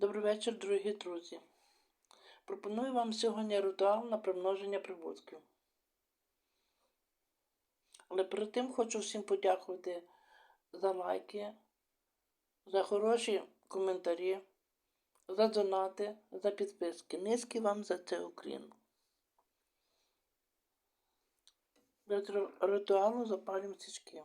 Добрий вечір, дорогі друзі. Пропоную вам сьогодні ритуал на примноження прибутків. Але перед тим хочу всім подякувати за лайки, за хороші коментарі, за донати, за підписки. Низький вам за це уклін. Для ритуалу запалюємо свічки.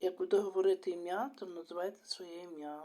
Як буде говорити ім'я, то називайте своє ім'я.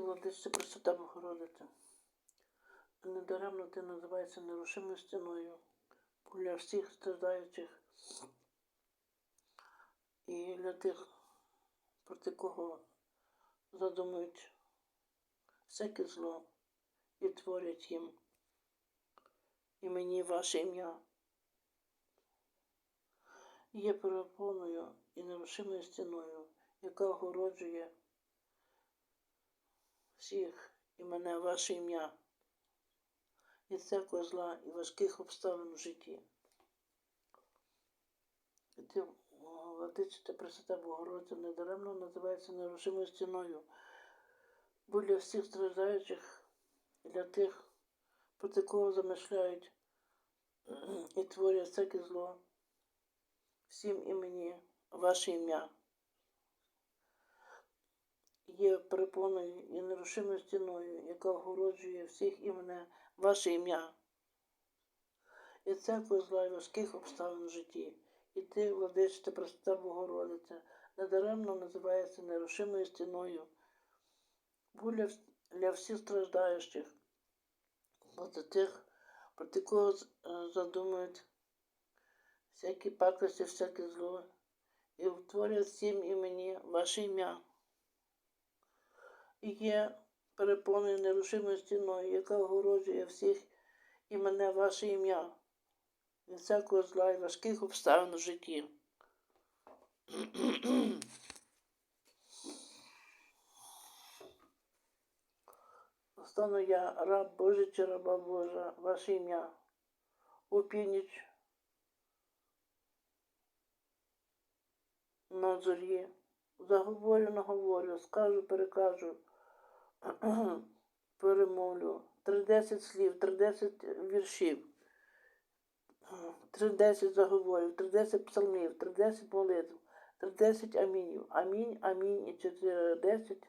ім'я? Ваше ім'я? І ти, владичця, Пресвята Богородиця. Недаремно ти називаєшся нерушимою стіною для всіх страждаючих і для тих, проти кого задумують всяке зло і творять їм імені ваше ім'я. Є перепоною і нерушимою стіною, яка огороджує всіх і мене ваше ім'я від всякого зла і важких обставин в житті. Владичиця Пресвята Богородиця, недаремно називається нерушимою стіною. Бо для всіх страждаючих, і для тих, проти кого замишляють і творять всяке зло, всім імені ваше ім'я. Є перепоною і нерушимою стіною, яка огороджує всіх і мене ваше ім'я. І всякого зла важких обставин в житті. І ти, владичте, Пресвята Богородиця, недаремно називається нерушимою стіною. Бо для, всіх страждаючих, проти тих, проти кого е, задумують всякі пакості, всяке зло, і втворять всім імені ваше ім'я. Є перепоною нерушимою стіною, яка огороджує всіх і мене ваше ім'я від всякого зла і важких обставин у житті. Стану я раб Божий чи раба Божа, ваше ім'я. У північ на зорі. Заговорю, наговорю, скажу, перекажу, перемовлю. Тридесять слів, тридесять віршів, тридесять заговорів, тридесять псалмів, тридесять молитв, тридесять амінів. Амінь, амінь і чотиридесять.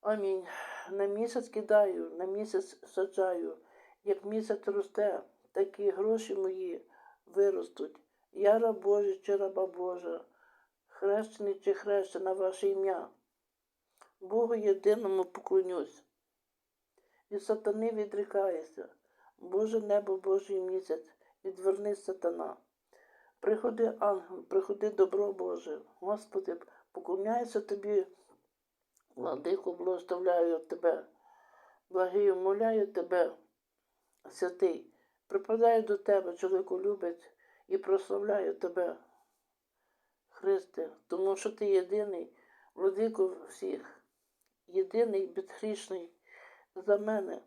Амінь. На місяць кидаю, на місяць саджаю. Як місяць росте, так і гроші мої виростуть. Я раб Божий чи раба Божа, хрещений чи хрещена ваше ім'я. Богу єдиному поклонюсь. Від сатани відрікаюся. Боже небо, Божий місяць, відвернись сатана. Приходи, ангел, приходи, добро Боже. Господи, поклоняюся тобі, владику, благословляю тебе. Благий умоляю тебе, святий, Припадаю до тебе, чоловіку любить, і прославляю тебе, Христе, тому що ти єдиний, владико всіх, єдиний безгрішний за мене,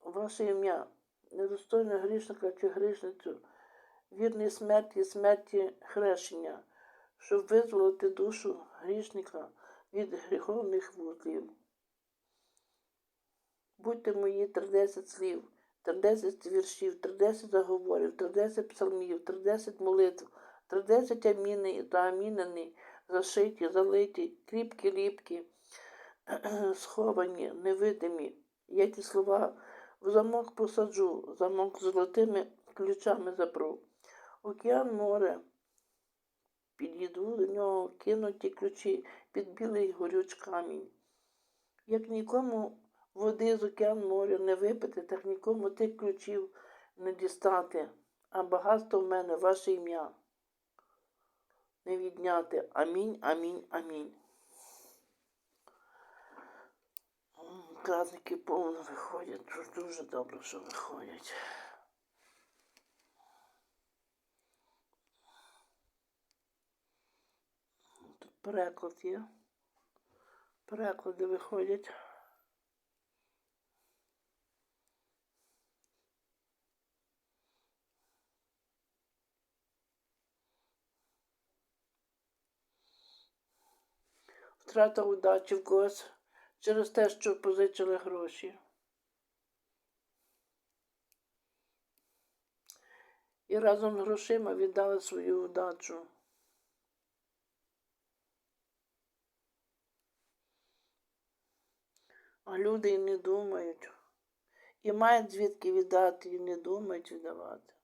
ваше ім'я, недостойне грішника чи грішницю, вірний смерті, смерті хрещення, щоб визволити душу грішника від гріховних вузлів. Будьте мої 30 слів, 30 віршів, 30 заговорів, 30 псалмів, 30 молитв, 30 аміни та амінені, зашиті, залиті, кріпкі, ліпкі, сховані, невидимі. Я ті слова в замок посаджу, замок золотими ключами запру. Океан море. Підійду до нього, кину ті ключі під білий горюч камінь. Як нікому води з океан моря не випити, так нікому тих ключів не дістати, а багатство в мене ваше ім'я. Не відняти. Амінь, амінь, амінь. М, Праздники повно виходять, дуже добре, що виходять. Тут переклад є. Переклади виходять. Втрата удачі в когось через те, що позичили гроші. І разом з грошима віддали свою удачу. А люди і не думають. І мають звідки віддати, і не думають віддавати.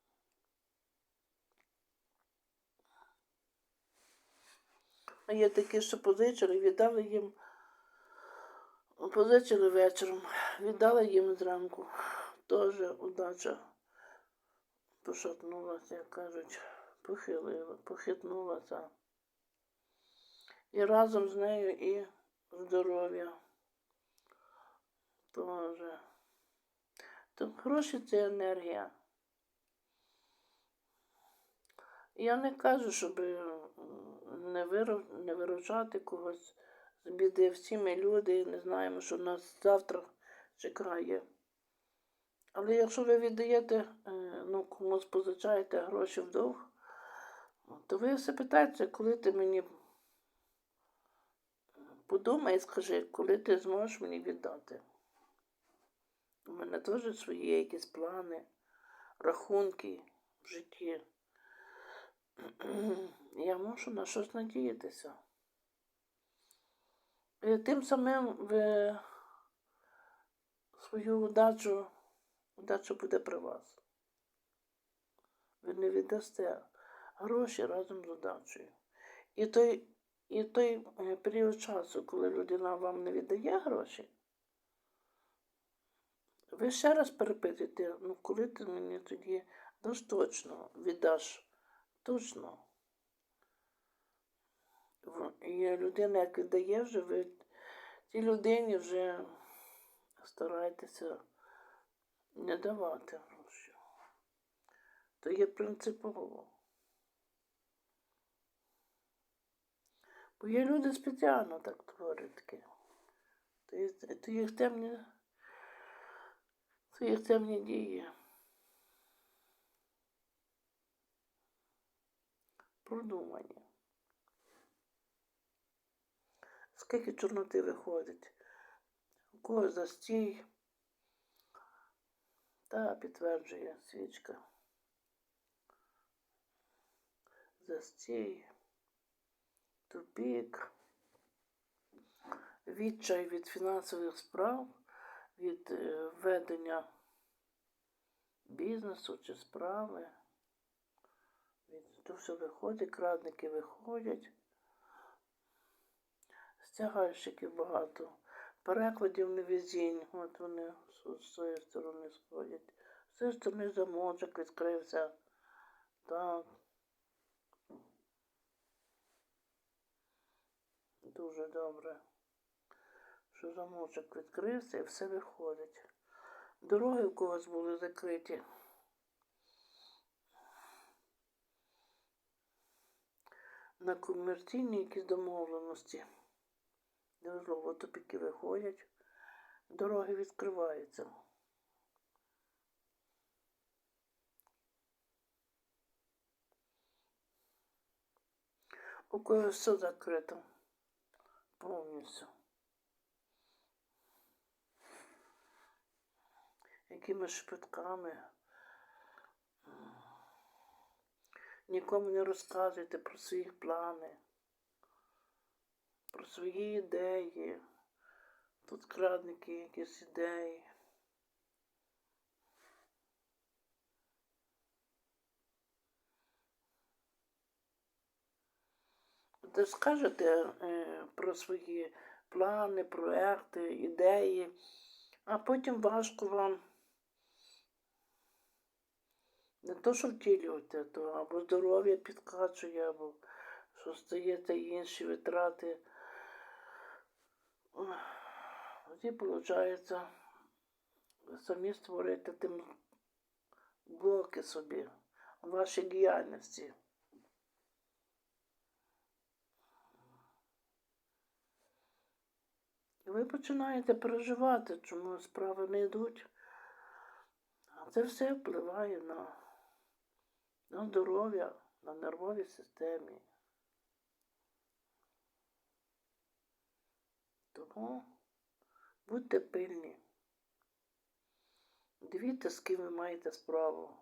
А є такі, що позичили, віддали їм, позичили вечором, віддали їм зранку. Теж удача пошатнулася, як кажуть, похилила, похитнулася. І разом з нею і здоров'я. Тоже. То гроші це енергія. Я не кажу, щоб е, не, виру- не виручати когось біди. Всі ми люди не знаємо, що нас завтра чекає. Але якщо ви віддаєте, е, ну, комусь позичаєте гроші в довг, то ви все питаєте, коли ти мені подумай і скажи, коли ти зможеш мені віддати. У мене теж свої якісь плани, рахунки в житті. Я можу на щось надіятися. І тим самим ви свою удачу, удача буде при вас. Ви не віддасте гроші разом з удачею. І той, і той е, період часу, коли людина вам не віддає гроші, ви ще раз перепитуєте, ну коли ти мені тоді ж точно віддаш точно. І людина, як віддає вже, ви цій людині вже старайтеся не давати гроші. То є принципово. Бо є люди спеціально так творять таке. То є, то їх темні, то їх темні дії. Продумані. Скільки чорноти виходить? У кого застій? Та підтверджує свічка. Застій, тупік, відчай від фінансових справ, від е, ведення бізнесу чи справи. Від то все виходить, крадники виходять. Тягальщиків багато. Перекладів невезінь. От вони з цієї сторони сходять. З цієї сторони замочок відкрився. Так. Дуже добре. Що замочок відкрився і все виходить. Дороги в когось були закриті. На комерційні якісь домовленості. Неважливо, тупіки виходять, дороги відкриваються. У когось все закрито. Повністю. Якими шпитками. Нікому не розказуйте про свої плани, про свої ідеї. Тут крадники якісь ідеї. Де скажете е, про свої плани, проекти, ідеї, а потім важко вам не то, що втілювати, то або здоров'я підкачує, або що стаєте інші витрати. Тоді, виходить, ви самі створюєте тим блоки собі вашій діяльності. І ви починаєте переживати, чому справи не йдуть. А це все впливає на, на здоров'я, на нервовій системі. Тому будьте пильні. Дивіться, з ким ви маєте справу.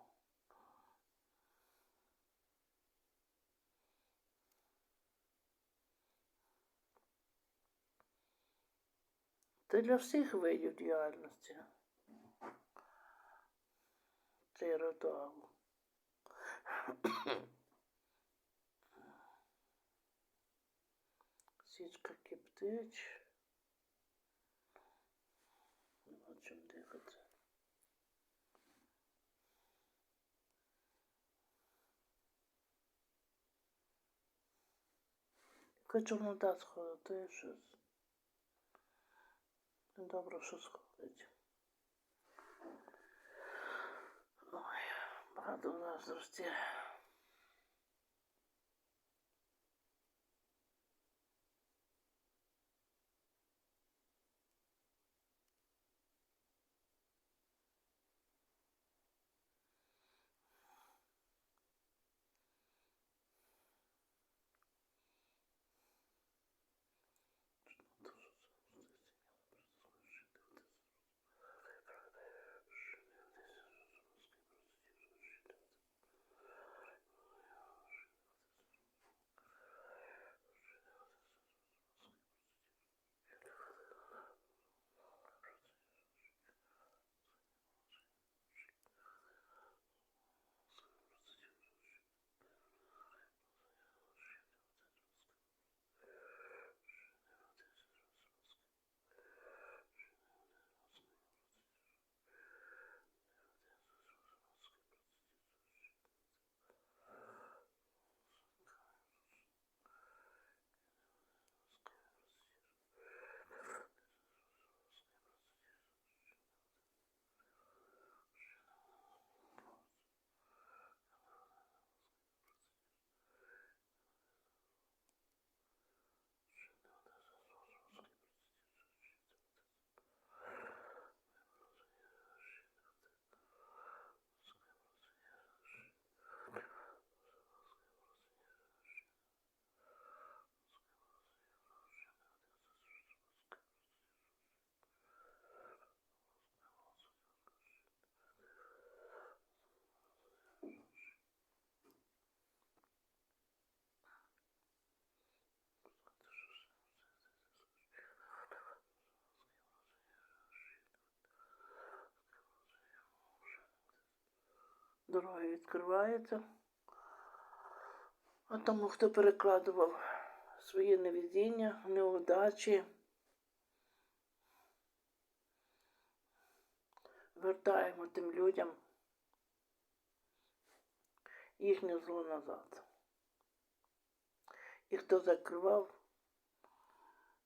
Це для всіх видів діяльності. Цей ритуал. Січка киптич. Чим дихати. Хочу вода сходити щось. Добре, що сходить. Ой, багато у нас зросте. Дороги відкриваються. А тому, хто перекладував свої невезіння, неудачі, вертаємо тим людям їхнє зло назад. І хто закривав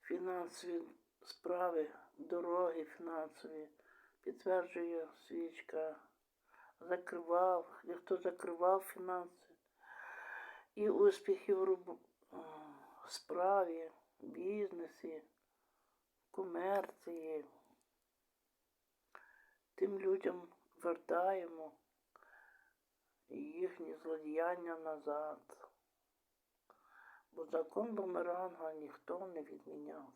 фінансові справи, дороги фінансові, підтверджує свічка, закривав, і хто закривав фінанси і успіхи в, справі, бізнесі, комерції. Тим людям вертаємо їхні злодіяння назад. Бо закон бумеранга ніхто не відміняв.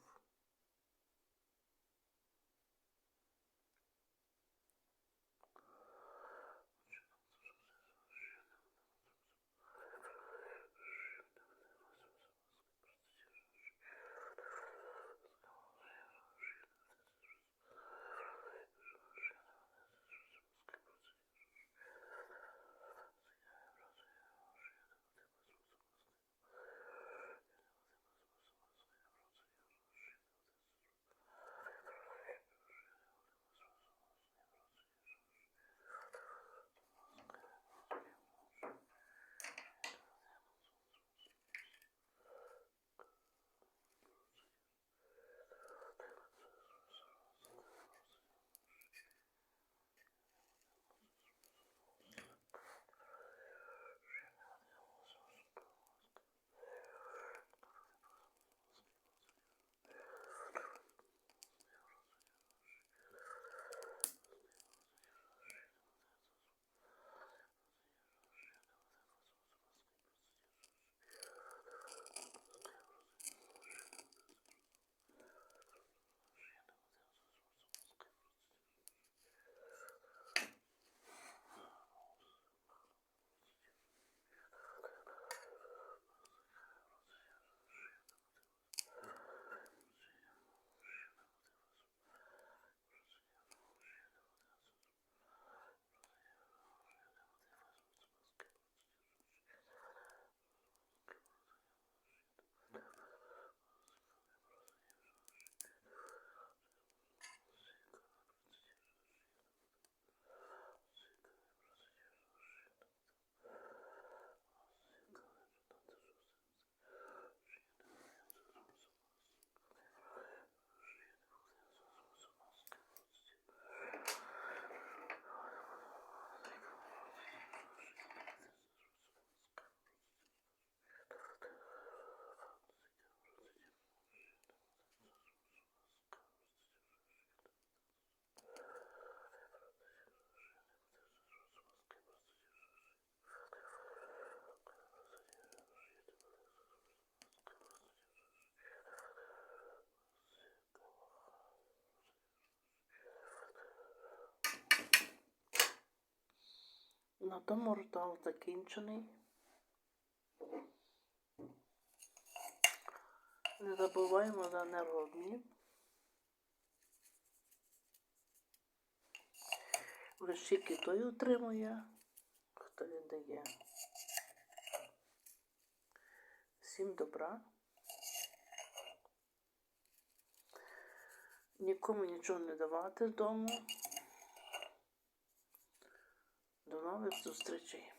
На тому ритуал закінчений. Не забуваємо за енергообмін. Лише той утримує, хто віддає. Всім добра. Нікому нічого не давати з дому. До нових зустрічей.